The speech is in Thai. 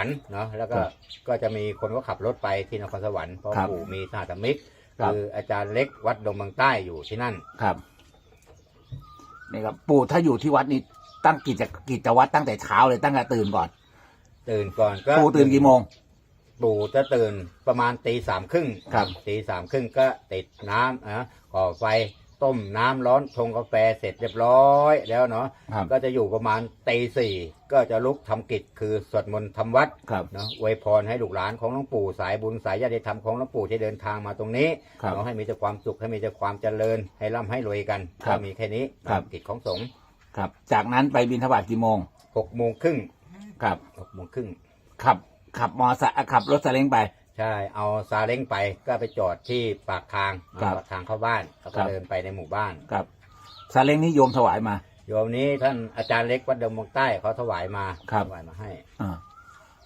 รรค์เนาะแล้วก็ครับก็จะมีคนก็ขับรถไปที่นครสวรรค์เพราะครับปู่มีสหธรรมิกครับ คืออาจารย์เล็กวัดดงบางใต้อยู่ที่นั่น ครับนี่ครับปู่ถ้าอยู่ที่วัดนี้ตั้งกิจกิจวัตรตั้งแต่เช้าเลยตั้งแต่ตื่นก่อน ตื่นก่อนก็ปู่ตื่นกี่โมง ปู่จะตื่นประมาณตีสามครึ่งครับ ตีสามครึ่งก็ติดน้ำอะก่อไฟ ต้มน้ำร้อนชงกาแฟเสร็จเรียบร้อยแล้วเนาะครับก็จะอยู่ประมาณตีสี่ก็จะลุกทำกิจคือสวดมนต์ทำวัดครับเนาะอวยพรให้ลูกหลานของหลวงปู่สายบุญสายญาติธรรมของหลวงปู่ที่เดินทางมาตรงนี้ครับเนาะให้มีแต่ความสุขให้มีแต่ความเจริญ ให้ร่ำให้รวยกันครับก็มีแค่นี้ครับ กิจของสงฆ์ครับ จากนั้นไปบินทบาทกี่โมงหกโมงครึ่งครับหกโมงครึ่งขับขับมอไซค์ขับรถซาเล้งไป ใช่ เอาซาเล้งไปก็ไปจอดที่ปากทางครับ ปากทางเข้าบ้านแล้วคก็รับเดินไปในหมู่บ้าน ครับซาเล้งนี่โยมถวายมา โยมนี้ท่านอาจารย์เล็กวัดเดิมเมองใต้เขาถวายมาครับ ถวายมาให้ อ่า